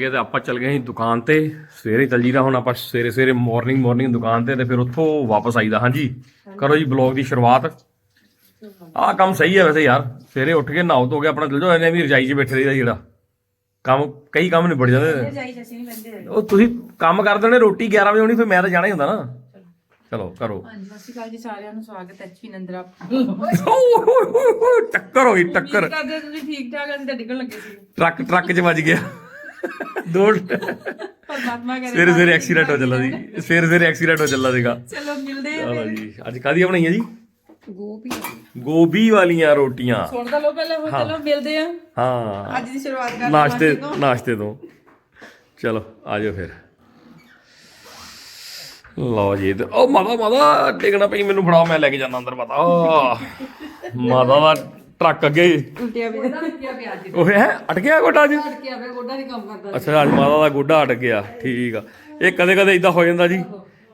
ਗਏ ਤੇ ਆਪਾਂ ਚੱਲ ਗਏ ਸੀ ਦੁਕਾਨ ਤੇ। ਸਵੇਰੇ ਚੱਲ ਜੀਦਾ ਹੁਣ ਆਪਾਂ ਸਵੇਰੇ ਸਵੇਰੇ ਮਾਰਨਿੰਗ ਮਾਰਨਿੰਗ ਦੁਕਾਨ ਤੇ ਤੇ ਫਿਰ ਉੱਥੋਂ ਵਾਪਸ ਆਈਦਾ। ਹਾਂਜੀ ਕਰੋ ਜੀ ਬਲੌਗ ਦੀ ਸ਼ੁਰੂਆਤ। ਆਹ ਕੰਮ ਸਹੀ ਹੈ ਵੈਸੇ ਯਾਰ। ਸਵੇਰੇ ਉੱਠ ਕੇ ਨਹਾਓ ਧੋ ਕੇ ਆਪਣਾ ਚਲ ਜਾਓ। ਐਵੇਂ ਵੀ ਰਜਾਈ 'ਚ ਬੈਠੇ ਰਹੀਦਾ ਜਿਹੜਾ। ਕੰਮ ਕਈ ਕੰਮ ਨਿਬੜ ਜਾਂਦੇ ਉਹ ਤੁਸੀਂ ਕੰਮ ਕਰਦੇ ਨੇ ਰੋਟੀ 11 ਵਜੇ ਹੋਣੀ ਫਿਰ ਮੈਂ ਤਾਂ ਜਾਣਾ ਹੀ ਹੁੰਦਾ ਨਾ। ਚਲੋ ਕਰੋ। ਹਾਂਜੀ ਸਤਿ ਸ਼੍ਰੀ ਅਕਾਲ ਜੀ ਸਾਰਿਆਂ ਨੂੰ। ਸਵਾਗਤ ਹੈ ਐਚਪੀ ਨੰਦਰਾ। ਟੱਕਰ ਹੋਈ ਟੱਕਰ ਕਰਦੇ ਤੁਸੀਂ? ਠੀਕ ਠਾਕ ਅੰਦਰ ਡਿੱਗਣ ਲੱਗੇ ਸੀ। ਟਰੱਕ ਟਰੱਕ 'ਚ ਵੱਜ ਗਿਆ। ਦੋ ਪਰਮਾਤਮਾ ਕਰੇ ਸਵੇਰੇ ਸਵੇਰੇ ਐਕਸੀਡੈਂਟ ਹੋ ਚੱਲਾ ਸੀ। ਸਵੇਰੇ ਸਵੇਰੇ ਐਕਸੀਡੈਂਟ ਹੋ ਚੱਲਾ ਸੀਗਾ। ਚਲੋ ਮਿਲਦੇ ਆ ਚਲੋ ਜੀ। ਅੱਜ ਕਾਦੀਆਂ ਬਣਾਈਆਂ ਜੀ? ਗੋਪੀ ਗੋਭੀ ਵਾਲੀਆਂ ਰੋਟੀਆਂ। ਸੁਣ ਤਾਂ ਲੋ ਪਹਿਲਾਂ ਹੁਣ ਚਲੋ ਮਿਲਦੇ ਆ। ਹਾਂ। ਅੱਜ ਦੀ ਸ਼ੁਰੂਆਤ ਕਰਦੇ ਹਾਂ ਨਾਸ਼ਤੇ। ਨਾਸ਼ਤੇ ਤੋਂ। ਚਲੋ ਆ ਜਾਓ ਫਿਰ। ਲਓ ਜੀ ਤੇ ਉਹ ਮਾਦਾ ਮਾਦਾ ਡਿੱਗਣਾ ਪਈ ਮੈਨੂੰ ਫੜਾਓ ਮੈਂ ਲੈ ਕੇ ਜਾਣਾ ਅੰਦਰ ਮਾਤਾ। ਮਾਤਾ ਦਾ ਟਰੱਕ ਅੱਗੇ ਪਿਆ ਅੱਜ। ਉਹ ਹੈ? ਅਟ ਗਿਆ ਗੋਡਾ ਅੱਜ? ਉਲਟਿਆ ਪਿਆ ਗੋਡਾ ਨਹੀਂ ਕੰਮ ਕਰਦਾ ਅੱਛਾ ਅੱਜ ਮਾਤਾ ਦਾ ਗੋਡਾ ਅਟ ਗਿਆ ਠੀਕ ਆ। ਇਹ ਕਦੇ ਕਦੇ ਇਦਾਂ ਹੋ ਜਾਂਦਾ ਜੀ।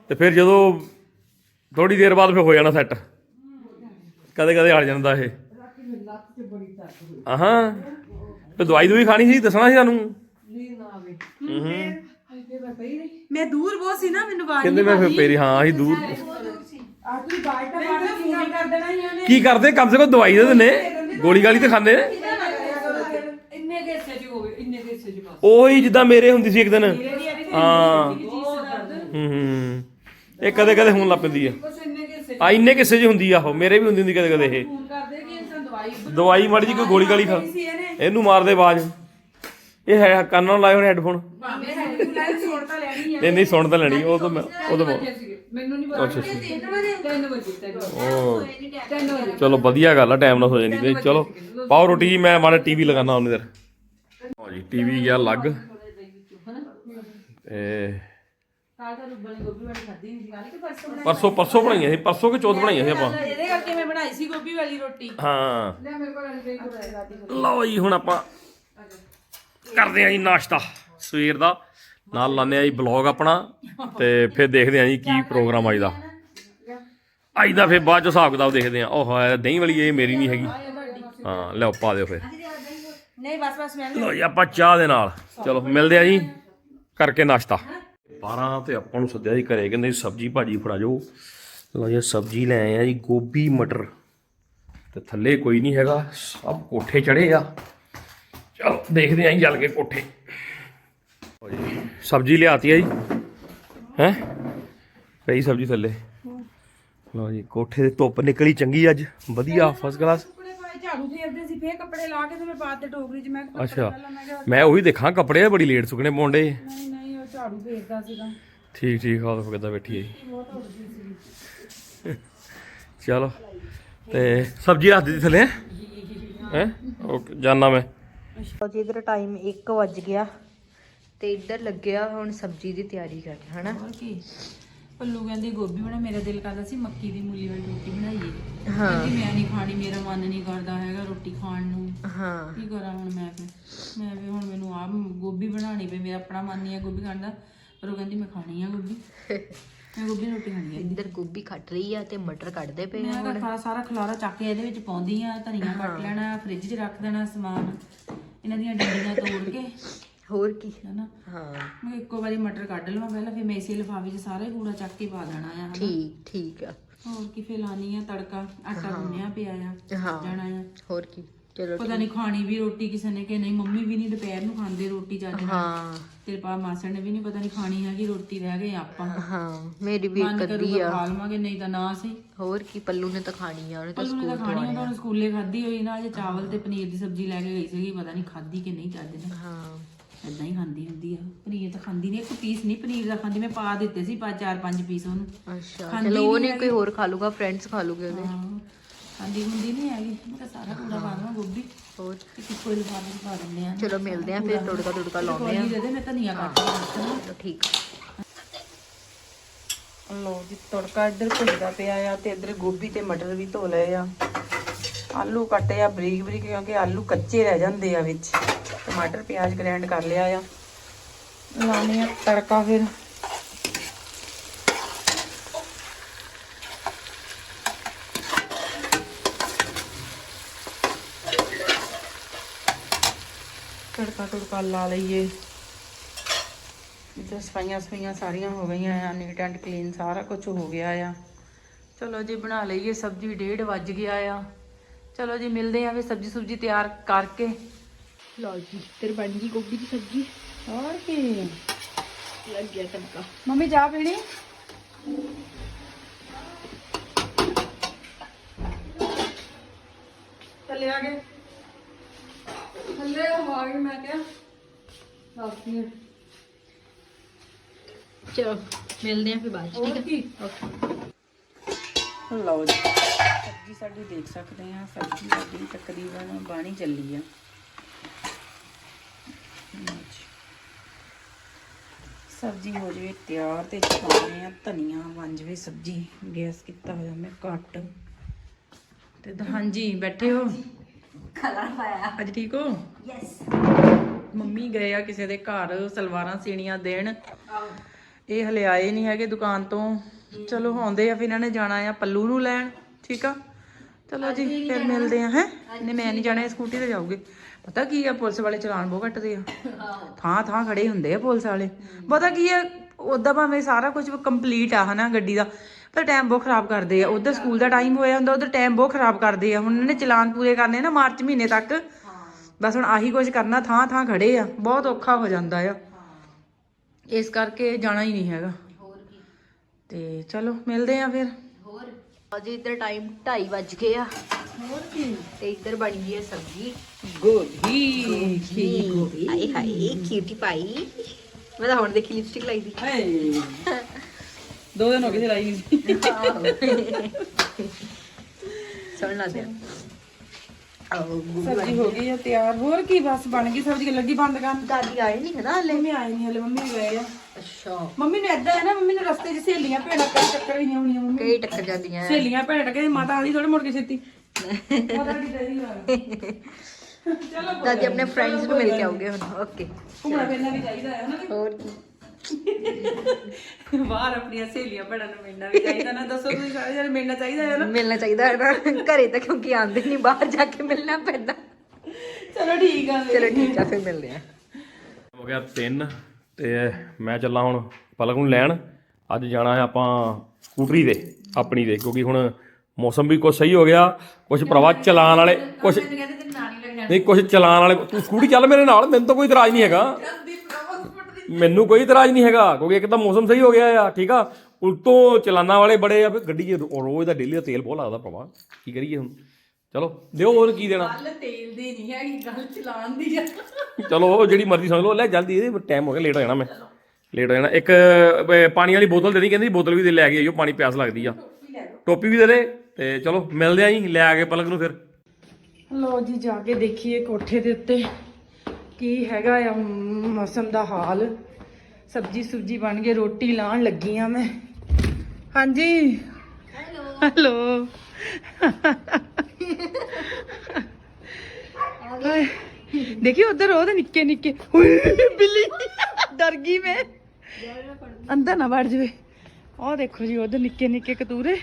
ਤੇ ਫਿਰ ਜਦੋਂ ਥੋੜੀ ਦੇਰ ਬਾਅਦ ਫਿਰ ਹੋ ਜਾਣਾ ਸੈੱਟ। ਕਦੇ ਕਦੇ ਹਟ ਜਾਂਦਾ ਇਹ। ਆਹਾਂ। ਤੇ ਦਵਾਈ ਦੂਈ ਖਾਣੀ ਸੀ ਦੱਸਣਾ ਸੀ ਸਾਨੂੰ? ਮੈਂ ਦੂਰ ਬਹੁਤ ਸੀ ਨਾ ਮੈਨੂੰ ਕਹਿੰਦੇ ਮੈਂ ਫਿਰ ਪੇਰੀ ਹਾਂ ਅਸੀਂ ਦੂਰ। ਆ ਤੁਸੀਂ ਬਾਈਟ ਤਾਂ ਮਾਰ ਫੋਨ ਕਰ ਦੇਣਾ ਹੀ ਉਹਨੇ। ਕੀ ਕਰਦੇ? ਕਮ ਸੇ ਕਮ ਦਵਾਈ ਦੇ ਦਿੰਨੇ ਗੋਲੀ ਗਾਲੀ ਤੇ ਖਾਂਦੇ ਨੇ ਇੰਨੇ ਦੇ ਹਿੱਸੇ ਚ ਇੰਨੇ ਦੇ ਹਿੱਸੇ ਚ ਬਸ। ਉਹੀ ਜਿੱਦਾਂ ਮੇਰੇ ਹੁੰਦੀ ਸੀ ਇੱਕ ਦਿਨ। ਹਾਂ। ਬਹੁਤ ਦਰਦ। ਹੂੰ ਹੂੰ ਇਹ ਕਦੇ ਕਦੇ ਹੋਣ ਲੱਗ ਪੈਂਦੀ ਆ। ਇੰਨੇ ਦੇ ਹਿੱਸੇ ਆ ਇੰਨੇ ਕਿੱਸੇ 'ਚ ਹੁੰਦੀ ਆ ਉਹ। ਮੇਰੇ ਵੀ ਹੁੰਦੀ ਹੁੰਦੀ ਕਦੇ ਕਦੇ ਇਹ। ਫੋਨ ਕਰਦੇ ਕਿ ਇਨਸਾਨ ਦਵਾਈ ਦਵਾਈ ਮਾੜੀ ਜੀ ਕੋਈ ਗੋਲੀ ਗਾਲੀ ਖਾ ਇਹਨੇ। ਮਾਰਦੇ ਆਵਾਜ਼। ਇਹ ਹੈ ਕੰਨਾਂ ਨੂੰ ਲਾਏ ਹੋਣੇ ਹੈੱਡਫੋਨ ਲੈ ਤਾਂ ਲੈਣੀ ਆ। ਨਹੀਂ ਨਹੀਂ ਸੁਣ ਤਾਂ ਲੈਣੀ। ਉਹ ਤਾਂ ਮੈਂ ਉਹ ਤਾਂ ਮੈਂ ਮੈਨੂੰ ਨਹੀਂ ਪਤਾ 3 ਵਜੇ 3 ਵਜੇ 3 ਉਹ ਵਜੇ ਚਲੋ ਵਧੀਆ ਗੱਲ ਆ ਟਾਈਮ ਨਾਲ ਹੋ ਜਾਣੀ ਤੇ ਚਲੋ ਪਾਓ ਰੋਟੀ ਜੀ ਮੈਂ ਮਾੜਾ ਟੀਵੀ ਲਗਾਣਾ ਉਹਨੇ ਦਰ ਹਾਂ ਜੀ ਟੀਵੀ ਗਿਆ ਲੱਗ ਤੇ ਕਾਲ ਤਾਂ ਰੁੱਬਲ ਨੇ ਗੋਭੀ ਵਾਲੀ ਖਾਧੀ ਨਹੀਂ ਸੀ ਕਾਲ ਕਿ ਪਰਸੋਂ ਬਣਾਈ? ਪਰਸੋਂ ਪਰਸੋਂ ਬਣਾਈਆਂ ਸੀ ਪਰਸੋਂ ਕਿ ਚੌਥ ਬਣਾਈਆਂ ਸੀ ਆਪਾਂ? ਇਹਦੇ ਕਰਕੇ ਮੈਂ ਬਣਾਈ ਸੀ ਗੋਭੀ ਵਾਲੀ ਰੋਟੀ। ਹਾਂ। ਲੈ ਮੇਰੇ ਕੋਲ ਕੋਈ ਖਾਧੀ ਲਓ। ਜੀ ਹੁਣ ਆਪਾਂ ਕਰਦੇ ਆਂ ਜੀ ਨਾਸ਼ਤਾ ਸਵੇਰ ਦਾ। ਨਾਲ ਲਾਉਂਦੇ ਆਂ ਜੀ ਬਲੌਗ ਆਪਣਾ ਤੇ ਫਿਰ ਦੇਖਦੇ ਆਂ ਜੀ ਕੀ ਪ੍ਰੋਗਰਾਮ ਅੱਜ ਦਾ। ਅੱਜ ਦਾ ਫਿਰ ਬਾਅਦ ਚ ਹਿਸਾਬ ਕਿਤਾਬ ਦੇਖਦੇ ਆਂ। ਉਹ ਹੈ ਦਹੀਂ ਵਾਲੀ ਇਹ ਮੇਰੀ ਨਹੀਂ ਹੈਗੀ। ਹਾਂ ਲਿਆਓ ਪਾ ਦਿਓ ਫਿਰ। ਨਹੀਂ ਬਸ ਬਸ ਮੈਂ ਲਓ ਜੀ ਆਪਾਂ ਚਾਹ ਦੇ ਨਾਲ। ਚਲੋ ਮਿਲਦੇ ਆਂ ਜੀ। ਕਰਕੇ ਨਾਸ਼ਤਾ। 12 ਤੇ ਆਪਾਂ ਨੂੰ ਸੱਦਿਆ ਜੀ ਘਰੇ ਕਹਿੰਦੇ ਜੀ ਸਬਜੀ ਭਾਜੀ ਫੜਾ ਜਾਓ ਲਓ ਜੀ ਸਬਜੀ ਲੈ ਆਏ ਆ ਜੀ ਗੋਭੀ ਮਟਰ। ਤੇ ਥੱਲੇ ਕੋਈ ਨਹੀਂ ਹੈਗਾ ਸਭ ਕੋਠੇ ਚੜੇ ਆ। ਚਲੋ ਦੇਖਦੇ ਆਂ ਜੀ ਚੱਲ ਕੇ ਕੋਠੇ। ਲਓ ਜੀ ਸਬਜੀ ਲਿਆਤੀ ਆ ਜੀ। ਹੈ? ਪਈ ਸਬਜੀ ਥੱਲੇ। ਲਓ ਜੀ ਕੋਠੇ ਤੇ ਧੁੱਪ ਨਿਕਲੀ ਚੰਗੀ ਅੱਜ। ਵਧੀਆ ਫਸਟ ਕਲਾਸ ਕੱਪੜੇ ਪਾਏ ਝਾੜੂ ਫੇਰਦੇ ਸੀ ਫੇਰ ਕੱਪੜੇ ਲਾ ਕੇ ਤੇ ਮੈਂ ਪਾਤੇ ਟੋਕਰੀ 'ਚ ਮੈਂ ਕਿਹਾ ਅੱਛਾ। ਪਹਿਲਾਂ ਮੈਂ ਕਿਹਾ ਮੈਂ ਉਹੀ ਦੇਖਾਂ ਕੱਪੜੇ ਬੜੀ ਲੇਟ ਸੁੱਕਣੇ ਪੌਂਡੇ ਨਹੀਂ ਨਹੀਂ ਉਹ ਝਾੜੂ ਫੇਰਦਾ ਸੀਗਾ। ਠੀਕ ਠੀਕ ਆ ਦੇਖੋ ਕਿੱਦਾਂ ਬੈਠੀ ਹੈ ਜੀ। ਬਹੁਤ ਉੱਡਦੀ ਸੀ ਚਲੋ ਤੇ ਸਬਜ਼ੀ ਰੱਖ ਦਿੱਤੀ ਥੱਲੇ। ਹੈ? ਓਕੇ ਜਾਨਾ ਮੈਂ। ਜੀ ਇਧਰ ਟਾਈਮ 1 ਵੱਜ ਗਿਆ। ਤੇ ਇੱਧਰ ਲੱਗਿਆ ਹੁਣ ਸਬਜ਼ੀ ਦੀ ਤਿਆਰੀ ਕਰਨ ਹਨਾ? ਹੋਰ ਕੀ? ਪੱਲੂ ਕਹਿੰਦੀ ਗੋਭੀ ਬਣਾ ਮੇਰਾ ਦਿਲ ਕਰਦਾ ਸੀ ਮੱਕੀ ਦੀ ਮੂਲੀ ਵਾਲੀ ਰੋਟੀ ਬਣਾਈਏ। ਹਾਂ। ਕਹਿੰਦੀ ਮੈਂ ਨਹੀਂ ਖਾਣੀ ਮੇਰਾ ਮਨ ਨਹੀਂ ਕਰਦਾ ਹੈਗਾ ਰੋਟੀ ਖਾਣ ਨੂੰ। ਹਾਂ। ਕੀ ਕਰਾਂ ਹੁਣ ਮੈਂ ਫਿਰ? ਮੈਂ ਵੀ ਹੁਣ ਮੈਨੂੰ ਆਪ ਗੋਭੀ ਬਣਾਣੀ ਪਈ ਮੇਰਾ ਆਪਣਾ ਮਨ ਨਹੀਂ ਹੈ ਗੋਭੀ ਖਾਣ ਦਾ। ਪਰ ਉਹ ਕਹਿੰਦੀ ਮੈਂ ਖਾਣੀ ਆ ਗੋਭੀ। ਮੈਂ ਗੋਭੀ ਰੋਟੀ ਖਾਣੀ ਹੈ ਇੱਧਰ ਗੋਭੀ ਕੱਟ ਰਹੀ ਆ ਤੇ ਮਟਰ ਕੱਟਦੇ ਪਏ ਆ ਮੈਂ ਤਾਂ ਖਾ- ਸਾਰਾ ਖਲਾਰਾ ਚੱਕ ਕੇ ਇਹਦੇ ਵਿੱਚ ਪਾਉਂਦੀ ਆ ਧਨੀਆ ਕੱਟ ਲੈਣਾ ਫ੍ਰਿਜ 'ਚ ਰੱਖ ਦੇਣਾ ਸਮਾਨ। ਇਹਨਾਂ ਦੀਆਂ ਡੰਡੀਆਂ ਤੋੜ ਕੇ ਹੋਰ ਕੀ? ਹਨਾ? ਹਾਂ। ਮੈਂ ਇੱਕੋ ਵਾਰੀ ਮਟਰ ਕੱਢ ਲਵਾਂ ਪਹਿਲਾਂ ਫਿਰ ਮੈਂ ਇਸੇ ਲਿਫਾਫੇ 'ਚ ਸਾਰੇ ਕੂੜਾ ਚੱਕ ਕੇ ਪਾ ਦੇਣਾ ਆ ਹਨਾ? ਠੀਕ ਠੀਕ ਆ। ਹੋਰ ਕੀ ਫੇ ਲਾਣੀ ਆ ਤੜਕਾ ਆਟਾ ਗੁੰਨਿਆ ਪਿਆ ਆ ਹਾਂ। ਜਾਣਾ ਆ। ਹੋਰ ਕੀ? ਚਲੋ ਪਤਾ ਨਹੀਂ ਖਾਣੀ ਵੀ ਰੋਟੀ ਕਿਸੇ ਨੇ ਕਿ ਨਹੀਂ ਮੰਮੀ ਵੀ ਨਹੀਂ ਦੁਪਹਿਰ ਨੂੰ ਖਾਂਦੇ ਰੋਟੀ ਚੱਜ ਨਾਲ। ਹਾਂ। ਤੇਰੇ ਪਾ ਮਾਸੜ ਨੇ ਵੀ ਨਹੀਂ ਪਤਾ ਨਹੀਂ ਖਾਣੀ ਹੈਗੀ ਰੋਟੀ ਰਹਿ ਗਏ ਆਪਾਂ। ਹਾਂ ਮੇਰੀ ਵੀ ਮਨ ਆ। ਖਾ ਲਵਾਂਗੇ ਨਹੀਂ ਤਾਂ ਨਾ ਸਹੀ। ਹੋਰ ਕੀ ਪੱਲੂ ਨੇ ਤਾਂ ਖਾਣੀ ਆ ਉਹਨੇ ਤਾਂ ਸਕੂਲ ਖਾਣੀ ਤੋਂ ਹੁੰਦਾ ਉਹਨੇ ਸਕੂਲੇ ਖਾਧੀ ਹੋਈ ਨਾ ਅੱਜ ਚਾਵਲ ਤੇ ਪਨੀਰ ਦੀ ਸਬਜ਼ੀ ਲੈ ਕੇ ਗਈ ਸੀਗੀ ਪਤਾ ਨਹੀਂ ਖਾਧੀ ਕਿ ਨਹੀਂ ਚੱਜ ਨਾਲ ਹਾਂ। ਏਦਾਂ ਹੀ ਖਾਂਦੀ ਹੁੰਦੀ ਆ। ਪਨੀਰ ਤਾਂ ਖਾਂਦੀ ਨਹੀਂ ਇੱਕ ਪੀਸ ਨਹੀਂ ਪਨੀਰ ਦਾ ਖਾਂਦੀ ਮੈਂ ਪਾ ਦਿੱਤੇ ਸੀ ਪੰਜ ਚਾਰ ਪੰਜ ਪੀਸ ਉਹਨੂੰ। ਅੱਛਾ ਖਾਂਦੀ ਚਲੋ ਉਹ ਨਹੀਂ ਕੋਈ ਹੋਰ ਖਾ ਲੂਗਾ ਫਰੈਂਡਸ ਖਾ ਲੂਗੇ ਉਹਦੇ। ਹਾਂ ਖਾਂਦੀ ਹੁੰਦੀ ਨਹੀਂ ਹੈਗੀ। ਮੈਂ ਕਿਹਾ ਸਾਰਾ ਕੂੜਾ ਪਾ ਦਵਾਂ ਗੋਭੀ। ਹੋਰ? ਤੇ ਇੱਕੋ ਲਿਫਾਫੇ 'ਚ ਪਾ ਦਿੰਦੇ ਆ। ਚਲੋ ਮਿਲਦੇ ਆ ਫਿਰ ਤੜਕਾ ਤੜਕਾ ਲਾਉਂਦੇ ਆ। ਕੋਈ ਦੇ ਦੇ ਮੈਂ ਧਨੀਆ ਕੱਟ ਕੇ ਰੱਖਣਾ ਚਲੋ ਠੀਕ। ਲੋ ਜੀ ਤੜਕਾ ਇੱਧਰ ਭੁੱਜਦਾ ਪਿਆ ਆ ਤੇ ਇੱਧਰ ਗੋਭੀ ਤੇ ਮਟਰ ਵੀ ਧੋ ਲਏ ਆ। ਆਲੂ ਕੱਟੇ ਆ ਬਰੀਕ ਬਰੀਕ ਕਿਉਂਕਿ ਆਲੂ ਕੱਚੇ ਰਹਿ ਜਾਂਦੇ ਆ ਵਿੱਚ। ਟਮਾਟਰ, ਪਿਆਜ਼ ਗ੍ਰਾਈਂਡ ਕਰ ਲਿਆ ਆ। ਲਾਣੇ ਆ ਤੜਕਾ ਫਿਰ। ਤੜਕਾ ਤੁੜਕਾ ਲਾ ਲਈਏ। ਤੇ ਸਫਾਈਆਂ ਸਫਾਈਆਂ ਸਾਰੀਆਂ ਹੋ ਗਈਆਂ ਆ ਨੀਟ ਐਂਡ ਕਲੀਨ ਸਾਰਾ ਕੁਝ ਹੋ ਗਿਆ ਆ। ਚਲੋ ਜੀ, ਬਣਾ ਲਈਏ ਸਬਜ਼ੀ, ਡੇਢ ਵੱਜ ਗਿਆ ਆ। ਚਲੋ ਜੀ, ਮਿਲਦੇ ਆ ਵੀ ਸਬਜ਼ੀ ਸੁਬਜੀ ਤਿਆਰ ਕਰਕੇ। ਲਓ ਜੀ ਤੇਰੇ ਬਣ ਗਈ ਗੋਭੀ ਦੀ ਸਬਜ਼ੀ ਹੋਰ ਕੀ ਲੱਗ ਗਿਆ ਤੜਕਾ ਮੰਮੀ ਚਾਹ ਪੀਣੀ ਥੱਲੇ ਆ ਗਏ ਥੱਲੇ ਆ ਗਏ ਮੈਂ ਕਿਹਾ ਬਾਕੀ ਚਲੋ ਮਿਲਦੇ ਆਂ ਫਿਰ ਬਾਅਦ ਚ ਹੋਰ ਠੀਕ ਕੀ ਹੈ ਓਕੇ ਲਓ ਜੀ ਸਬਜ਼ੀ ਸਾਡੀ ਦੇਖ ਸਕਦੇ ਆ ਸਬਜ਼ੀ ਸਾਡੀ ਤਕਰੀਬਨ ਬਾਣੀ ਚੱਲੀ ਆ ਲਓ ਜੀ। ਸਬਜ਼ੀ ਹੋ ਜਾਵੇ ਤਿਆਰ ਤੇ ਪਾਉਣੇ ਆ ਧਨੀਆ ਬਣ ਜਾਵੇ ਸਬਜ਼ੀ ਗੈਸ ਕੀਤਾ ਹੋਇਆ ਮੈਂ ਕੱਟ ਤੇ ਦ- ਹਾਂਜੀ ਬੈਠੇ ਹੋ? ਖਲਾ ਪਾਇਆ। ਅੱਜ ਠੀਕ ਹੋ? ਯੈਸ ਮੰਮੀ ਗਏ ਆ ਕਿਸੇ ਦੇ ਘਰ ਸਲਵਾਰਾਂ ਸੀਣੀਆਂ ਦੇਣ। ਇਹ ਹਲੇ ਆਏ ਨਹੀਂ ਹੈਗੇ ਦੁਕਾਨ ਤੋਂ। ਚਲੋ ਆਉਂਦੇ ਆ ਫਿਰ ਇਹਨਾਂ ਨੇ ਜਾਣਾ ਆ ਪੱਲੂ ਨੂੰ ਲੈਣ ਠੀਕ ਆ? ਚਲੋ ਜੀ ਫਿਰ ਮਿਲਦੇ ਆ ਹੈ? ਨਹੀਂ ਮੈਂ ਨਹੀਂ ਜਾਣਾ ਇਹ ਸਕੂਟੀ ਤੇ ਜਾਊਗੇ। ਪਤਾ ਕੀ ਆ ਪੁਲਿਸ ਵਾਲੇ ਚਲਾਨ ਬਹੁਤ ਕੱਟਦੇ ਆ। ਥਾਂ ਥਾਂ ਖੜੇ ਹੁੰਦੇ ਆ ਪੁਲਿਸ ਵਾਲੇ। ਪਤਾ ਕੀ ਆ ਉਦਾਂ ਭਾਵੇਂ ਸਾਰਾ ਕੁਝ ਕੰਪਲੀਟ ਆ ਹਨਾ ਗੱਡੀ ਦਾ ਪਰ ਟਾਈਮ ਬਹੁਤ ਖਰਾਬ ਕਰਦੇ ਆ। ਉਧਰ ਸਕੂਲ ਦਾ ਟਾਈਮ ਹੋਇਆ ਹੁੰਦਾ ਉਧਰ ਟਾਈਮ ਬਹੁਤ ਖਰਾਬ ਕਰਦੇ ਆ। ਹੁਣ ਇਹਨਾਂ ਨੇ ਚਲਾਨ ਪੂਰੇ ਕਰਨੇ ਨਾ ਮਾਰਚ ਮਹੀਨੇ ਤੱਕ। ਬਸ ਹੁਣ ਆਹੀ ਕੁਝ ਕਰਨਾ ਥਾਂ ਥਾਂ ਖੜੇ ਆ। ਬਹੁਤ ਔਖਾ ਹੋ ਜਾਂਦਾ ਆ। ਇਸ ਕਰਕੇ ਜਾਣਾ ਹੀ ਨਹੀਂ ਹੈਗਾ। ਤੇ ਚਲੋ ਮਿਲਦੇ ਆ ਫਿਰ। ਹੋਰ? ਅਜੇ ਇੱਧਰ ਟਾਈਮ 2:30 ਵੱਜ ਗਏ ਆ। ਹੋਰ ਕੀ? ਤੇ ਇੱਧਰ ਬਣੀ ਗਈ ਹੈ ਸਬਜ਼ੀ। ਗੋਭੀ। ਗੋਭੀ। ਹਾਏ ਹਾਏ ਕਿਊਟੀ ਪਾਈ ਮੈਂ ਤਾਂ ਹੁਣ ਦੇਖੀ ਲਿਪਸਟਿਕ ਲਾਈ ਦੀ। ਹਾਏ। ਦੋ ਦਿਨ ਹੋ ਗਏ ਸੀ ਲਾਈ ਨਹੀਂ ਸੁਣ ਲਾ ਦੇ ਆਓ ਸਬਜ਼ੀ ਹੋ ਗਈ ਆ ਤਿਆਰ। ਹੋਰ ਕੀ ਬਸ ਬਣ ਗਈ ਸਬਜ਼ੀ ਲੱਗੀ ਬੰਦ ਕਰਨ। ਦਾਦੀ ਆਏ ਨਹੀਂ ਹੈ ਨਾ ਹਲੇ? ਮੰਮੀ ਆਈ ਨਹੀਂ ਹਲੇ ਮੰਮੀ ਵੀ ਗਏ ਆ। ਅੱਛਾ। ਮੰਮੀ ਨੇ ਹੈ ਨਾ ਮੰਮੀ ਨੇ ਰਸਤੇ 'ਚ ਸਹੇਲੀਆਂ ਭੈਣਾਂ ਕਈ ਚੱਕਰ ਵੀ ਨਹੀਂ ਆਉਣੀਆਂ ਮੰਮੀ। ਕਈ ਟੱਕਰ ਜਾਂਦੀਆਂ। ਸਹੇਲੀਆਂ ਭੈਣਾਂ ਟੱਕਰ ਮਾਤਾ ਆਉਂਦੀ ਥੋੜੇ ਮੁੜ ਕੇ ਛੇਤੀ। ਮਾਤਾ ਦੀ ਡਰੀ ਲੱਗ ਚਲੋ ਦਾਦੀ ਆਪਣੇ ਫਰੈਂਡਸ ਨੂੰ ਮਿਲ ਕੇ ਆਉਗੇ ਹੁਣ। ਓਕੇ ਘੁੰਮਣਾ ਫਿਰਨਾ ਵੀ ਚਾਹੀਦਾ ਹੈ ਨਾ ਹੋਰ ਕੀ। ਬਾਹਰ ਆਪਣੀਆਂ ਸਹੇਲੀਆਂ ਭੈਣਾਂ ਨੂੰ ਮਿਲਣਾ ਵੀ ਚਾਹੀਦਾ ਨਾ। ਦੱਸੋ ਤੁਸੀਂ ਸਾਰੇ ਜਣੇ ਮਿਲਣਾ ਚਾਹੀਦਾ ਹੈ ਨਾ? ਮਿਲਣਾ ਚਾਹੀਦਾ ਹੈ ਨਾ। ਘਰੇ ਤਾਂ ਕਿਉਂਕਿ ਆਉਂਦੇ ਨਹੀਂ ਬਾਹਰ ਜਾ ਕੇ ਮਿਲਣਾ ਪੈਂਦਾ। ਚਲੋ ਠੀਕ ਆ ਚਲੋ ਠੀਕ ਆ ਫਿਰ ਮਿਲਦੇ ਆ। ਹੋ ਗਿਆ 3 ਤੇ ਮੈਂ ਚੱਲਾਂ ਹੁਣ ਪਲਕ ਨੂੰ ਲੈਣ। ਅੱਜ ਜਾਣਾ ਹੈ ਆਪਾਂ ਸਕੂਟਰੀ ਤੇ ਆਪਣੀ ਤੇ ਕਿਉਂਕਿ ਹੁਣ ਮੌਸਮ ਵੀ ਕੁਝ ਸਹੀ ਹੋ ਗਿਆ ਕੁਝ ਪ੍ਰਵਾ ਚਲਾਨ ਵਾਲੇ ਕੁਝ ਨਹੀਂ ਕੁਝ ਚਲਾਨ ਵਾਲੇ ਤੂੰ ਸਕੂਟੀ ਚੱਲ ਮੇਰੇ ਨਾਲ ਮੈਨੂੰ ਤਾਂ ਕੋਈ ਇਤਰਾਜ਼ ਨਹੀਂ ਹੈਗਾ। ਮੈਨੂੰ ਕੋਈ ਇਤਰਾਜ਼ ਨਹੀਂ ਹੈਗਾ ਕਿਉਂਕਿ ਇੱਕ ਤਾਂ ਮੌਸਮ ਸਹੀ ਹੋ ਗਿਆ ਆ ਠੀਕ ਆ? ਉਲਟੋਂ ਚਲਾਨਾਂ ਵਾਲੇ ਬੜੇ ਆ ਗੱਡੀ ਰੋ- ਰੋਜ਼ ਦਾ ਡੇਲੀ ਦਾ ਤੇਲ ਬਹੁਤ ਲੱਗਦਾ ਭਰਾਵਾ ਕੀ ਕਰੀਏ ਹੁਣ? ਚਲੋ ਦਿਓ ਹੋਰ ਕੀ ਦੇਣਾ? ਗੱਲ ਤੇਲ ਦੀ ਨਹੀਂ ਹੈਗੀ ਗੱਲ ਚਲਾਣ ਦੀ ਆ। ਚਲੋ ਉਹ ਜਿਹੜੀ ਮਰਜ਼ੀ ਸਮਝ ਲਓ ਲੈ ਜਲਦੀ ਇਹਦੇ ਟਾਈਮ ਹੋ ਗਿਆ ਲੇਟ ਹੋ ਜਾਣਾ ਮੈਂ। ਲੇਟ ਹੋ ਜਾਣਾ। ਇੱਕ ਪਾਣੀ ਵਾਲੀ ਬੋਤਲ ਦੇ ਦੀ ਕਹਿੰਦੀ ਬੋਤਲ ਵੀ ਦੇ ਲੈ ਕੇ ਆਈਓ ਪਾਣੀ ਪਿਆਸ ਲੱਗਦੀ ਆ। ਟੋਪੀ ਵੀ ਦੇ ਦੇ। ਤੇ ਚਲੋ, ਮਿਲਦੇ ਆਂ ਜੀ, ਲੈ ਆ ਕੇ ਪਲਕ ਨੂੰ ਫਿਰ। ਲੋ ਜੀ, ਜਾ ਕੇ ਦੇਖੀਏ ਕੋਠੇ ਦੇ ਉੱਤੇ ਕੀ ਹੈਗਾ ਆ ਮੌਸਮ ਦਾ ਹਾਲ। ਸਬਜੀ ਸੁਬਜੀ ਬਣ ਗਈ ਰੋਟੀ ਲਾਣ ਲੱਗੀ ਆ ਮੈਂ। ਹਾਂਜੀ। ਹੈਲੋ। ਹਾਏ, ਦੇਖੀ ਉਧਰ ਉਹਦੇ ਨਿੱਕੇ ਨਿੱਕੇ। ਬਿੱਲੀ। ਡਰ ਗਈ ਮੈਂ। ਅੰਦਰ ਨਾ ਵੜ ਜਵੇ। ਉਹ ਦੇਖੋ ਜੀ, ਉਧਰ ਨਿੱਕੇ ਨਿੱਕੇ ਕਤੂਰੇ।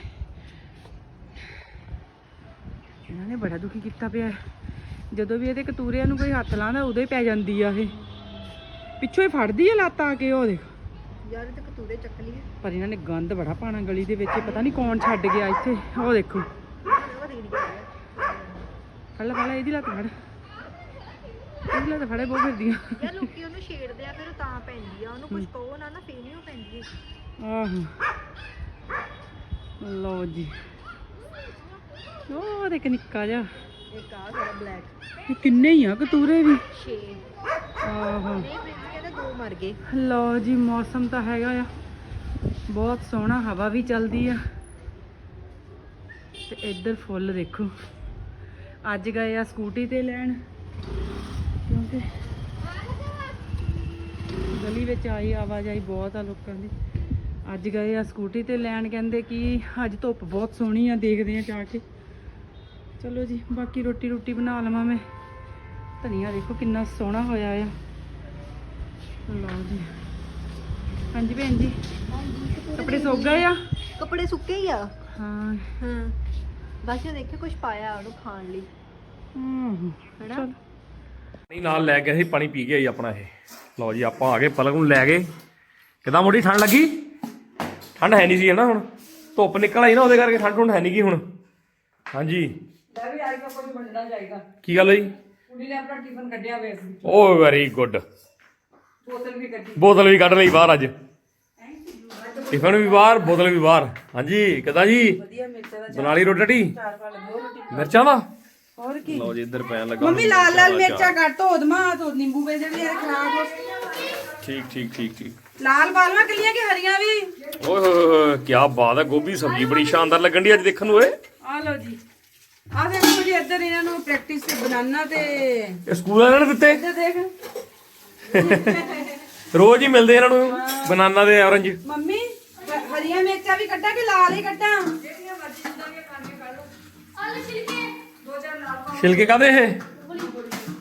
ਇਹਨਾਂ ਨੇ ਬੜਾ ਦੁਖੀ ਕੀਤਾ ਪਿਆ। ਜਦੋਂ ਵੀ ਇਹਦੇ ਕਤੂਰਿਆਂ ਨੂੰ ਕੋਈ ਹੱਥ ਲਾਉਂਦਾ ਉਦੋਂ ਹੀ ਪੈ ਜਾਂਦੀ ਆ ਇਹ। ਪਿੱਛੋਂ ਹੀ ਫੜਦੀ ਆ ਲੱਤ ਆ ਕੇ ਉਹ ਦੇਖ। ਯਾਰ ਤੇ ਕਤੂਰੇ ਚੱਕ ਲਈ ਪਰ ਇਹਨਾਂ ਨੇ ਗੰਦ ਬੜਾ ਪਾਣਾ ਗਲੀ ਦੇ ਵਿੱਚ। ਪਤਾ ਨਹੀਂ ਕੌਣ ਛੱਡ ਗਿਆ ਇੱਥੇ। ਉਹ ਦੇਖੋ। ਫੜ ਲੈ ਫੜ ਲੈ ਇਹਦੀ ਲੱਤ ਫੜ। ਇਹਦੀ ਲੱਤ ਫੜੇ ਬਹੁਤ ਫਿਰਦੀਆਂ ਯਾਰ ਲੋਕੀ ਉਹਨੂੰ ਛੇੜਦੇ ਆ ਫਿਰ ਉਹ ਤਾਂ ਪੈਂਦੀ ਆ। ਉਹਨੂੰ ਕੁਝ ਕਹੋ ਨਾ ਨਾ ਫੇਰ ਨਹੀਂ ਉਹ ਪੈਂਦੀ। ਆਹੋ। ਲਓ ਜੀ। ਉਹ ਦੇਖ ਨਿੱਕਾ ਜਿਹਾ। ਇੱਕ ਆ ਸਾਰਾ ਬਲੈਕ ਇਹ ਕਿੰਨੇ ਹੀ ਆ ਕਤੂਰੇ ਵੀ। 6 ਆਹੋ। ਨਹੀਂ ਪ੍ਰਿੰਸ ਕਹਿੰਦਾ ਦੋ ਮਰ ਗਏ। ਲਓ ਜੀ ਮੌਸਮ ਤਾਂ ਹੈਗਾ ਆ। ਬਹੁਤ ਸੋਹਣਾ ਹਵਾ ਵੀ ਚੱਲਦੀ ਆ। ਤੇ ਇੱਧਰ ਫੁੱਲ ਦੇਖੋ। ਅੱਜ ਗਏ ਆ ਸਕੂਟੀ ਤੇ ਲੈਣ। ਕਿਉਂਕਿ ਗਲੀ ਵਿੱਚ ਆਈ ਆਵਾਜਾਈ ਬਹੁਤ ਆ ਲੋਕਾਂ ਦੀ। ਅੱਜ ਗਏ ਆ ਸਕੂਟੀ ਤੇ ਲੈਣ ਕਹਿੰਦੇ ਕਿ ਅੱਜ ਧੁੱਪ ਬਹੁਤ ਸੋਹਣੀ ਆ ਦੇਖਦੇ ਆ ਜਾ ਕੇ। ਚਲੋ ਜੀ ਬਾਕੀ ਰੋਟੀ ਰੋਟੀ ਬਣਾ ਲਵਾਂ ਮੈਂ। ਧਨੀਆ ਦੇਖੋ ਕਿੰਨਾ ਸੋਹਣਾ ਹੋਇਆ ਆ। ਲਓ ਜੀ। ਹਾਂਜੀ ਭੈਣ ਜੀ ਕੱਪੜੇ ਸੁੱਕ ਗਏ ਆ? ਕੱਪੜੇ ਸੁੱਕੇ ਹੀ ਆ। ਹਾਂ। ਹਾਂ। ਬਸ ਇਹ ਕੁਝ ਪਾਇਆ ਉਹਨੂੰ ਖਾਣ ਲਈ। ਹਮ, ਹੈਨਾ? ਨਹੀਂ ਨਾਲ ਲੈ ਗਿਆ ਸੀ ਪਾਣੀ ਪੀ ਕੇ ਆਈ ਆਪਣਾ ਇਹ। ਲਓ ਜੀ ਆਪਾਂ ਆ ਗਏ ਪਲਕ ਨੂੰ ਲੈ ਗਏ। ਕਿਦਾਂ ਮੋਟੀ ਠੰਡ ਲੱਗੀ? ਠੰਡ ਹੈ ਨਹੀਂ ਸੀ ਨਾ ਹੁਣ। ਧੁੱਪ ਨਿਕਲ ਆਈ ਨਾ ਉਹਦੇ ਕਰਕੇ ਠੰਡ ਠੰਡ ਹੈ ਨਹੀਂ ਗੀ ਹੁਣ। ਹਾਂਜੀ। ਲੈ ਵੀ ਆਈ ਕੁਝ ਵੰਡਣਾ ਚਾਹੀਦਾ ਕੀ ਗੱਲ ਹੋਈ? ਕੁੜੀ ਨੇ ਆਪਣਾ ਟਿਫਨ ਕੱਢਿਆ ਹੋਇਆ ਸੀ ਓ ਵੈਰੀ ਗੁੱਡ ਬੋਤਲ ਵੀ ਕੱਢੀ। ਬੋਤਲ ਵੀ ਕੱਢ ਲਈ ਬਾਹਰ ਅੱਜ। ਟਿਫਨ ਵੀ ਬਾਹਰ ਬੋਤਲ ਵੀ ਬਾਹਰ। ਹਾਂਜੀ ਕਿਦਾਂ ਜੀ? ਵਧੀਆ ਮਿਰਚਾਂ ਦਾ ਬਣਾ ਲਈ ਰੋਟੀ ਚਾਰ ਪਾ ਲਓ ਰੋਟੀ ਮਿਰਚਾਂ ਦਾ? ਹੋਰ ਕੀ? ਲਓ ਜੀ ਇੱਧਰ ਪੈਣ ਲੱਗਾ ਮੰਮੀ ਲਾਲ ਲਾਲ ਮਿਰਚਾਂ ਕੱਟ ਧੋ ਦਮਾ ਧੋ ਨਿੰਬੂ ਵੇ ਜਿਹੜੀ ਇਹ ਖਰਾਬ ਹੋ ਠੀਕ ਠੀਕ ਠੀਕ ਠੀਕ। ਲਾਲ ਬਾਲਵਾ ਕੱਲੀਆਂ ਕਿ ਹਰੀਆਂ ਵੀ? ਓਏ ਹੋਏ ਹੋਏ ਕੀ ਬਾਤ ਹੈ ਗੋਭੀ ਸਬਜ਼ੀ ਬੜੀ ਸ਼ਾਨਦਾਰ ਲੱਗਣ ਦੀ ਅੱਜ ਦੇਖਣ ਨੂੰ ਓਏ। ਆ ਲਓ ਜੀ। ਆ ਦੇਖੋ ਜੀ ਇੱਧਰ ਇਹਨਾਂ ਨੂੰ ਪ੍ਰੈਕਟਿਸ ਤੇ ਬਨਾਨਾ ਤੇ ਇਹ ਸਕੂਲ ਵਾਲਿਆਂ ਨੇ ਦਿੱਤੇ? ਇੱਧਰ ਦੇਖ। ਰੋਜ਼ ਹੀ ਮਿਲਦੇ ਇਹਨਾਂ ਨੂੰ ਬਨਾਨਾ ਦੇ ਔਰੰਜ। ਮੰਮੀ ਹਰੀਆਂ ਮਿਰਚਾਂ ਵੀ ਕੱਟਾਂ ਕਿ ਲਾਲ ਹੀ ਕੱਟਾਂ ਛਿਲਕੇ। ਕਾਦੇ ਇਹ?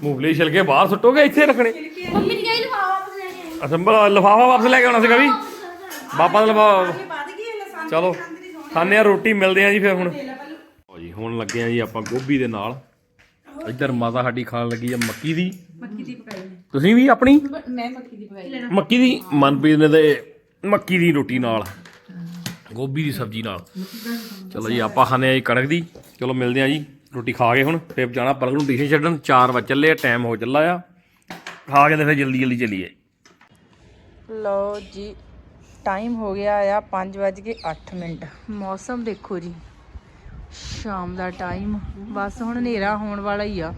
ਮੂੰਗਫਲੀ ਛਿਲਕੇ ਬਾਹਰ ਸੁੱਟੋਗੇ ਇੱਥੇ ਰੱਖਣੇ। ਮੰਮੀ ਨੇ ਕਿਹਾ ਲਿਫਾਫਾ ਵਾਪਸ ਲੈ ਕੇ ਅਸੰਬਲ ਲਫਾਫਾ ਵਾਪਸ ਲੈ ਕੇ ਆਉਣਾ ਸੀਗਾ ਵੀ? ਬਾਪਾ ਦਾ ਲਫਾਫਾ ਵੱਧ ਗਈ ਇਹ ਲਸਾਂ ਚਲੋ ਖਾਣੇ ਆ ਰੋਟੀ ਮਿਲਦੇ ਆ ਜੀ ਫਿਰ ਹੁਣ। ਹੁਣ ਲੱਗੇ ਆ ਜੀ ਆਪਾਂ ਗੋਭੀ ਦੇ ਨਾਲ। ਇੱਧਰ ਮਾਤਾ ਸਾਡੀ ਖਾਣ ਲੱਗੀ ਆ ਮੱਕੀ ਦੀ। ਮੱਕੀ ਦੀ ਪਕਾਈ ਤੁਸੀਂ ਵੀ ਆਪਣੀ? ਮੈਂ ਮੱਕੀ ਦੀ ਪਕਾਈ ਮੱਕੀ ਦੀ? ਮਨਪ੍ਰੀਤ ਨੇ ਤੇ ਮੱਕੀ ਦੀ ਰੋਟੀ ਨਾਲ ਗੋਭੀ ਦੀ ਸਬਜ਼ੀ ਨਾਲ। ਚਲੋ ਜੀ ਆਪਾਂ ਖਾਣੇ ਆ ਜੀ ਕਣਕ ਦੀ। ਚਲੋ ਮਿਲਦੇ ਆ ਜੀ ਰੋਟੀ ਖਾ ਕੇ ਹੁਣ ਫਿਰ ਜਾਣਾ ਪਲਕ ਨੂੰ ਟਿਊਸ਼ਨ ਛੱਡਣ। 4 ਵਜੇ ਚੱਲੇ ਆ ਟਾਈਮ ਹੋ ਚੱਲਾ ਆ। ਖਾ ਕੇ ਤੇ ਫਿਰ ਜਲਦੀ ਜਲਦੀ ਚੱਲੀਏ। ਲਓ ਜੀ ਟਾਈਮ ਹੋ ਗਿਆ ਆ 5:08 ਮਿੰਟ। ਮੌਸਮ ਦੇਖੋ ਜੀ। ਸ਼ਾਮ ਦਾ ਟਾਈਮ। ਬਸ ਹੁਣ ਹਨੇਰਾ ਹੋਣ ਵਾਲਾ ਹੀ ਆ।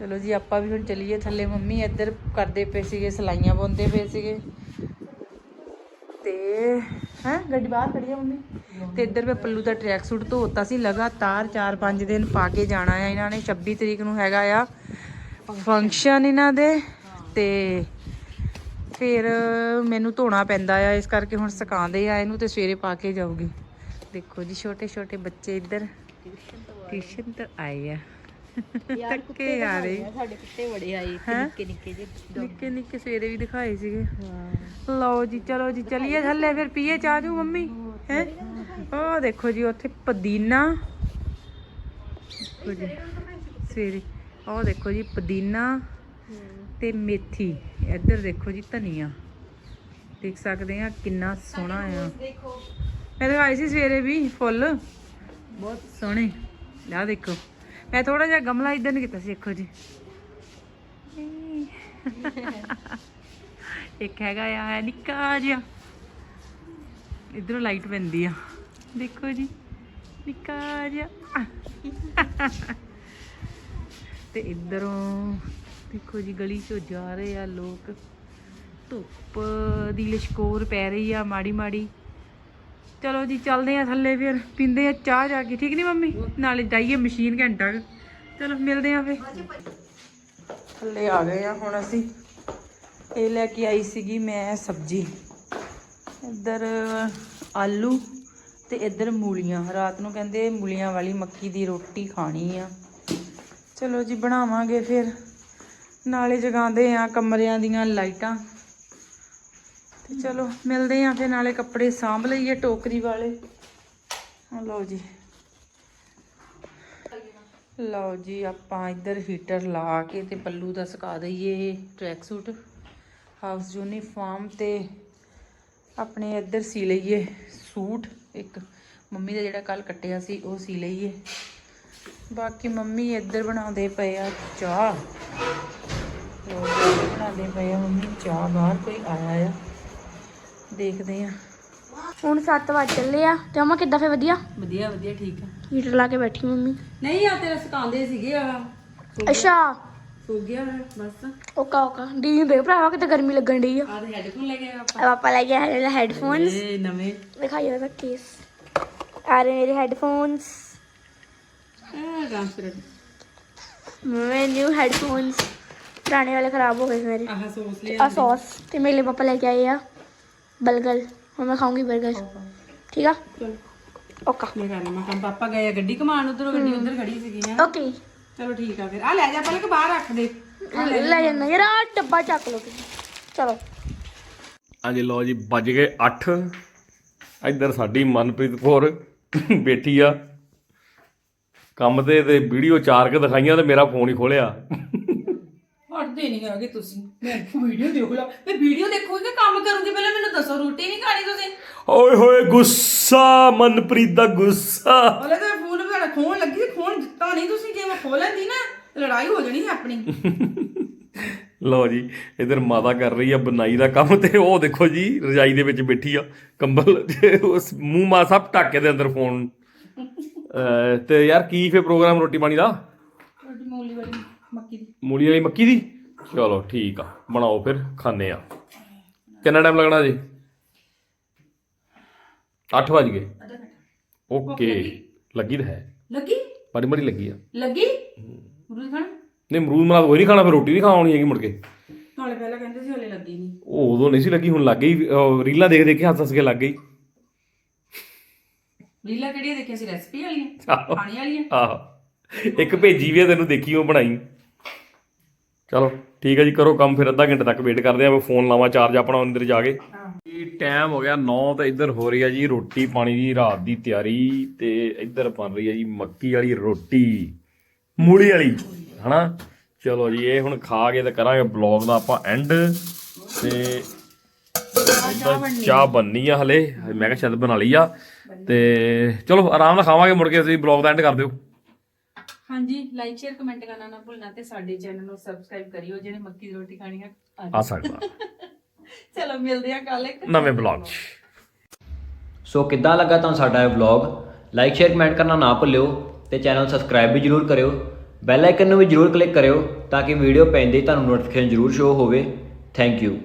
ਚਲੋ ਜੀ, ਆਪਾਂ ਵੀ ਹੁਣ ਚੱਲੀਏ ਥੱਲੇ। ਮੰਮੀ ਇੱਧਰ ਕਰਦੇ ਪਏ ਸੀਗੇ, ਸਲਾਈਆਂ ਬੁਣਦੇ ਪਏ ਸੀਗੇ। ਤੇ ਹੈ, ਗੱਡੀ ਬਾਹਰ ਖੜੀ ਆ ਮੰਮੀ? ਤੇ ਇੱਧਰ ਮੈਂ ਪੱਲੂ ਦਾ ਟਰੈਕ ਸੂਟ ਧੋਤਾ ਸੀ। ਲਗਾਤਾਰ 4-5 ਦਿਨ ਪਾ ਕੇ ਜਾਣਾ ਆ ਇਹਨਾਂ ਨੇ। 26 ਤਰੀਕ ਨੂੰ ਹੈਗਾ ਆ ਫੰਕਸ਼ਨ ਇਹਨਾਂ ਦੇ। ਤੇ ਫਿਰ ਮੈਨੂੰ ਧੋਣਾ ਪੈਂਦਾ ਆ। ਇਸ ਕਰਕੇ ਹੁਣ ਸੁਕਾਉਂਦੇ ਆ ਇਹਨੂੰ ਤੇ ਸਵੇਰੇ ਪਾ ਕੇ ਜਾਊਗੀ। ਦੇਖੋ ਜੀ ਛੋਟੇ ਛੋਟੇ ਬੱਚੇ ਇੱਧਰ। ਟਿਊਸ਼ਨ ਤੋਂ ਆਏ। ਆ। ਥੱਕੇ ਆ ਰਹੇ। ਸਾਡੇ ਕੁੱਤੇ ਬੜੇ ਆਏ? ਨਿੱਕੇ ਨਿੱਕੇ ਜਿਹੇ ਨਿੱਕੇ ਨਿੱਕੇ ਸਵੇਰੇ ਵੀ ਦਿਖਾਏ ਸੀਗੇ। ਲਓ ਜੀ ਚਲੋ ਜੀ ਚਲੀਏ ਥੱਲੇ ਫਿਰ ਪੀਏ ਚਾਹ ਜੂ ਮੰਮੀ। ਹੈ? ਉਹ ਦੇਖੋ ਜੀ ਉੱਥੇ ਪੁਦੀਨਾ। ਦੇਖੋ ਜੀ ਸਵੇਰੇ ਉਹ ਦੇਖੋ ਜੀ ਪੁਦੀਨਾ ਤੇ ਮੇਥੀ। ਇੱਧਰ ਦੇਖੋ ਜੀ ਧਨੀਆ। ਦੇਖ ਸਕਦੇ ਆ ਕਿੰਨਾ ਸੋਹਣਾ ਆ। ਮੈਂ ਦਿਖਾਈ ਸੀ ਸਵੇਰੇ ਵੀ, ਫੁੱਲ। ਬਹੁਤ ਸੋਹਣੇ। ਆਹ ਦੇਖੋ। ਮੈਂ ਥੋੜਾ ਜਿਹਾ ਗਮਲਾ ਇਧਰ ਨੂੰ ਕੀਤਾ ਸੀ, ਦੇਖੋ ਜੀ। ਇੱਕ ਹੈਗਾ ਆ ਨਿੱਕਾ ਜਿਹਾ। ਇਧਰੋਂ ਲਾਈਟ ਪੈਂਦੀ ਆ। ਦੇਖੋ ਜੀ, ਨਿੱਕਾ ਜਿਹਾ। ਤੇ ਇਧਰੋਂ ਦੇਖੋ ਜੀ, ਗਲੀ ਚੋਂ ਜਾ ਰਹੇ ਆ ਲੋਕ। ਧੁੱਪ ਦੀ ਲਸ਼ਕੋਰ ਪੈ ਰਹੀ ਆ ਮਾੜੀ ਮਾੜੀ ਚਲੋ ਜੀ, ਚੱਲਦੇ ਆ ਥੱਲੇ ਫਿਰ। ਪੀਂਦੇ ਆ ਚਾਹ ਜਾ ਕੇ। ਠੀਕ ਨਹੀਂ ਮੰਮੀ? ਨਾਲੇ ਜਾਈਏ ਮਸ਼ੀਨ ਘੰਟਾ ਕੁ। ਚਲੋ, ਮਿਲਦੇ ਆ ਫਿਰ। ਥੱਲੇ ਆ ਗਏ ਆ ਹੁਣ ਅਸੀਂ। ਇਹ ਲੈ ਕੇ ਆਈ ਸੀਗੀ ਮੈਂ ਸਬਜ਼ੀ। ਇੱਧਰ ਆਲੂ ਤੇ ਇੱਧਰ ਮੂਲੀਆਂ। ਰਾਤ ਨੂੰ ਕਹਿੰਦੇ ਮੂਲੀਆਂ ਵਾਲੀ ਮੱਕੀ ਦੀ ਰੋਟੀ ਖਾਣੀ ਆ। ਚਲੋ ਜੀ, ਬਣਾਵਾਂਗੇ ਫਿਰ। ਨਾਲੇ ਜਗਾਉਂਦੇ ਆ ਕਮਰਿਆਂ ਦੀਆਂ ਲਾਈਟਾਂ। ਤੇ ਚਲੋ, ਮਿਲਦੇ ਆ ਫਿਰ ਨਾਲੇ ਕੱਪੜੇ ਸਾਂਭ ਲਈਏ ਟੋਕਰੀ ਵਾਲੇ। ਆ ਲਓ ਜੀ। ਲਓ ਜੀ, ਆਪਾਂ ਇੱਧਰ ਹੀਟਰ ਲਾ ਕੇ ਤੇ ਪੱਲੂ ਦਾ ਸੁਕਾ ਦਈਏ ਟਰੈਕ ਸੂਟ ਹਾਊਸ ਯੂਨੀਫਾਰਮ ਤੇ ਆਪਣੇ ਇੱਧਰ ਸੀ ਲਈਏ ਸੂਟ। ਇੱਕ ਮੰਮੀ ਦਾ ਜਿਹੜਾ ਕੱਲ ਕੱਟਿਆ ਸੀ, ਉਹ ਸੀ ਲਈਏ। ਬਾਕੀ ਮੰਮੀ ਇੱਧਰ ਬਣਾਉਂਦੇ ਪਏ ਆ ਚਾਹ। ਲਓ ਬਣਾਉਂਦੇ ਪਏ ਆ ਮੰਮੀ, ਚਾਹ ਬਾਹਰ ਕੋਈ ਆਇਆ ਆ। ਦੇਖਦੇ ਆ। ਹੁਣ 7 ਵਜੇ ਚੱਲੇ ਆ। ਤੇ ਅਮਾ ਕਿੱਦਾਂ ਫੇ ਵਧੀਆ? ਵਧੀਆ ਵਧੀਆ ਠੀਕ ਆ। ਹੀਟਰ ਲਾ ਕੇ ਬੈਠੀ ਮੰਮੀ। ਨਹੀਂ ਆ ਤੇਰੇ ਸੁਕਾਉਂਦੇ ਸੀਗੇ ਆ। ਅੱਛਾ। ਸੋ ਗਿਆ ਬਸ। ਓਕਾ ਓਕਾ ਦੀ ਨੂੰ ਦੇਖ ਭਰਾਵਾ ਕਿਤੇ ਗਰਮੀ ਲੱਗਣ ਡਈ ਆ। ਆ ਤੇ ਹੈਡਫੋਨ ਲੈ ਕੇ ਆਪਾਂ। ਪਾਪਾ ਲੈ ਗਿਆ ਹੈਡਫੋਨਸ ਇਹ ਨਵੇਂ। ਦਿਖਾਈ ਉਹਦਾ ਕੇਸ ਆ ਰਹੇ ਮੇਰੇ ਹੈਡਫੋਨਸ ਆ ਮੇਰੇ ਨਿਊ ਹੈਡਫੋਨਸ ਪੁਰਾਣੇ ਵਾਲੇ ਖਰਾਬ ਹੋ ਗਏ ਮੇਰੇ। ਆਹ ਸੌਸ ਲਿਆ ਆ ਸੌਸ ਤੇ ਮੇਰੇ ਲਈ ਪਾਪਾ ਲੈ ਕੇ ਆਏ ਆ। ਬਲਗਲ ਹੁਣ ਮੈਂ ਖਾਊਂਗੀ 버ਗਰ ਠੀਕ ਆ? ਚਲੋ ਓਕਾ। ਮੈਂ ਕਰਨਾ ਮੈਂ ਕੰਮ। ਪਾਪਾ ਗਏ ਆ ਗੱਡੀ ਕਮਾਣ ਉਧਰੋਂ ਗੱਡੀ ਉਧਰ ਖੜੀ ਸੀਗੀ ਹੈ ਓਕੇ। ਚਲੋ ਠੀਕ ਆ ਫਿਰ। ਆ ਲੈ ਜਾ ਪਹਿਲੇ ਕਿ ਬਾਹਰ ਰੱਖ ਦੇ। ਲੈ ਜਾਂਦਾ ਯਾਰ ਆਹ ਡੱਬਾ ਚੱਕ ਲਓ ਤੁਸੀਂ। ਚਲੋ। ਹਾਂਜੀ ਲਓ ਜੀ ਵੱਜ ਗਏ 8 ਇੱਧਰ ਸਾਡੀ ਮਨਪ੍ਰੀਤ ਕੌਰ ਬੈਠੀ ਆ। ਕੰਮ ਤੇ ਤੇ ਵੀਡੀਓ ਚਾਰ ਕੇ ਦਿਖਾਈਆਂ ਤੇ ਮੇਰਾ ਫੋਨ ਹੀ ਖੋਲਿਆ ਕਰਦੇ ਨਹੀਂ ਹੈਗੇ ਤੁਸੀਂ। ਮੈਂ ਵੀਡੀਓ ਦੇਖ ਲਾ। ਮੈਂ ਵੀਡੀਓ ਦੇਖੂਗੀ ਕਿ ਕੰਮ ਕਰੂੰਗੀ ਪਹਿਲਾਂ ਮੈਨੂੰ ਦੱਸੋ ਰੋਟੀ ਨਹੀਂ ਖਾਣੀ ਤੁਸੀਂ? ਓਏ ਹੋਏ ਗੁੱਸਾ ਮਨਪ੍ਰੀਤ ਦਾ ਗੁੱਸਾ। ਹਲੇ ਤਾਂ ਫੋਨ ਵਗੈਰਾ ਖੋਣ ਲੱਗੀ ਸੀ ਖੋਣ ਦਿੱਤਾ ਨਹੀਂ ਤੁਸੀਂ ਜੇ ਮੈਂ ਖੋਲਣ ਦੀ ਨਾ ਲੜਾਈ ਹੋ ਜਾਣੀ ਸੀ ਆਪਣੀ। ਲਓ ਜੀ ਇਧਰ ਮਾਤਾ ਕਰ ਰਹੀ ਆ ਬਨਾਈ ਦਾ ਕੰਮ ਤੇ ਉਹ ਦੇਖੋ ਜੀ ਰਜਾਈ ਦੇ ਵਿੱਚ ਬੈਠੀ ਆ ਕੰਬਲ ਉਸ ਮੂੰਹ ਮਾ ਸਭ ਢੱਕੇ ਦੇ ਅੰਦਰ ਫੋਨ ਅਹ ਤੇ ਯਾਰ ਕੀ ਫੇ ਪ੍ਰੋਗਰਾਮ ਰੋਟੀ ਪਾਣੀ ਦਾ? ਰੋਟੀ ਮੂਲੀ ਵਾਲੀ ਮੱਕੀ ਦੀ। ਮੂਲੀ ਵਾਲੀ ਮੱਕੀ ਦੀ? ਚਲੋ ਠੀਕ ਆ ਬਣਾਓ ਫਿਰ ਖਾਣੇ ਆ। ਕਿੰਨਾ ਟਾਈਮ ਲੱਗਣਾ ਜੀ? 8 ਵਜ ਗਏ। ਓਕੇ ਲੱਗੀ? ਤਾਂ ਹੈ। ਲੱਗੀ? ਬੜੀ ਮੜੀ ਲੱਗੀ ਆ। ਲੱਗੀ? ਮੁਰਲੀ ਖਾਣਾ? ਨਹੀਂ ਅਮਰੂਦ ਮਲਾਦ ਕੋਈ ਨਹੀਂ ਖਾਣਾ ਫਿਰ ਰੋਟੀ ਨਹੀਂ ਖਾਣੀ ਹੈਗੀ ਮੁੜ ਕੇ। ਨਾਲੇ ਪਹਿਲਾਂ ਕਹਿੰਦੇ ਸੀ ਹਲੇ ਲੱਗੀ ਨਹੀਂ ਉਹ ਉਦੋਂ ਨਹੀਂ ਸੀ ਲੱਗੀ ਹੁਣ ਲੱਗ ਗਈ ਅਹ ਰੀਲਾਂ ਦੇਖ ਦੇਖ ਕੇ ਹੱਸ ਹੱਸ ਕੇ ਲੱਗ ਗਈ। ਲੀਲਾ ਕਿਹੜੀ ਦੇਖਿਆ ਸੀ ਰੈਸਪੀ ਵਾਲੀਆਂ? ਆਹੋ। ਖਾਣੀ ਵਾਲੀਆਂ? ਆਹ। ਇੱਕ ਭੇਜੀ ਵੀ ਆ ਤੈਨੂੰ ਦੇਖੀ ਉਹ ਬਣਾਈ। ਚਲੋ। ਠੀਕ ਹੈ ਜੀ ਕਰੋ ਕੰਮ ਫਿਰ ਅੱਧਾ ਘੰਟੇ ਤੱਕ ਵੇਟ ਕਰਦੇ ਆ ਮੈਂ ਫੋਨ ਲਾਵਾਂ ਚਾਰਜ ਆਪਣਾ ਅੰਦਰ ਜਾ ਕੇ। ਜੀ ਟਾਈਮ ਹੋ ਗਿਆ 9 ਤੇ ਇੱਧਰ ਹੋ ਰਹੀ ਆ ਜੀ ਰੋਟੀ ਪਾਣੀ ਦੀ ਰਾਤ ਦੀ ਤਿਆਰੀ ਤੇ ਇੱਧਰ ਬਣ ਰਹੀ ਆ ਜੀ ਮੱਕੀ ਵਾਲੀ ਰੋਟੀ ਮੂਲੀ ਵਾਲੀ ਹਨਾ? ਚਲੋ ਜੀ ਇਹ ਹੁਣ ਖਾ ਕੇ ਤੇ ਕਰਾਂਗੇ ਬਲੌਗ ਦਾ ਆਪਾਂ ਐਂਡ ਤੇ ਚਾਹ ਬੰਨੀ ਆ ਹਲੇ ਮੈਂ ਕਿਹਾ ਸ਼ਾਇਦ ਬਣਾ ਲਈ ਆ। ਤੇ ਚਲੋ ਆਰਾਮ ਨਾਲ ਖਾਵਾਂਗੇ ਮੁੜ ਕੇ ਤੁਸੀਂ ਬਲੌਗ ਦਾ ਐਂਡ ਕਰ ਦਿਓ। ਹਾਂਜੀ ਲਾਈਕ ਸ਼ੇਅਰ ਕਮੈਂਟ ਕਰਨਾ ਨਾ ਭੁੱਲਣਾ ਤੇ ਸਾਡੇ ਚੈਨਲ ਨੂੰ ਸਬਸਕ੍ਰਾਈਬ ਕਰਿਓ ਜਿਹਨੇ ਮੱਕੀ ਦੀ ਰੋਟੀ ਖਾਣੀ ਹੈ ਆ ਆ ਸਕਦਾ ਚਲੋ ਮਿਲਦੇ ਆ ਕੱਲ ਇੱਕ ਨਵੇਂ ਬਲੌਗ 'ਚ। ਸੋ ਕਿੱਦਾਂ ਲੱਗਾ ਤੁਹਾਨੂੰ ਸਾਡਾ ਇਹ ਵਲੌਗ ਲਾਈਕ ਸ਼ੇਅਰ ਕਮੈਂਟ ਕਰਨਾ ਨਾ ਭੁੱਲਿਓ ਤੇ ਚੈਨਲ ਸਬਸਕ੍ਰਾਈਬ ਵੀ ਜਰੂਰ ਕਰਿਓ। ਬੈਲ ਆਈਕਨ ਨੂੰ ਵੀ ਜਰੂਰ ਕਲਿੱਕ ਕਰਿਓ ਤਾਂ ਕਿ ਵੀਡੀਓ ਪੈਂਦੇ ਹੀ ਤੁਹਾਨੂੰ ਨੋਟੀਫਿਕੇਸ਼ਨ ਜਰੂਰ ਸ਼ੋ ਹੋਵੇ। Thank you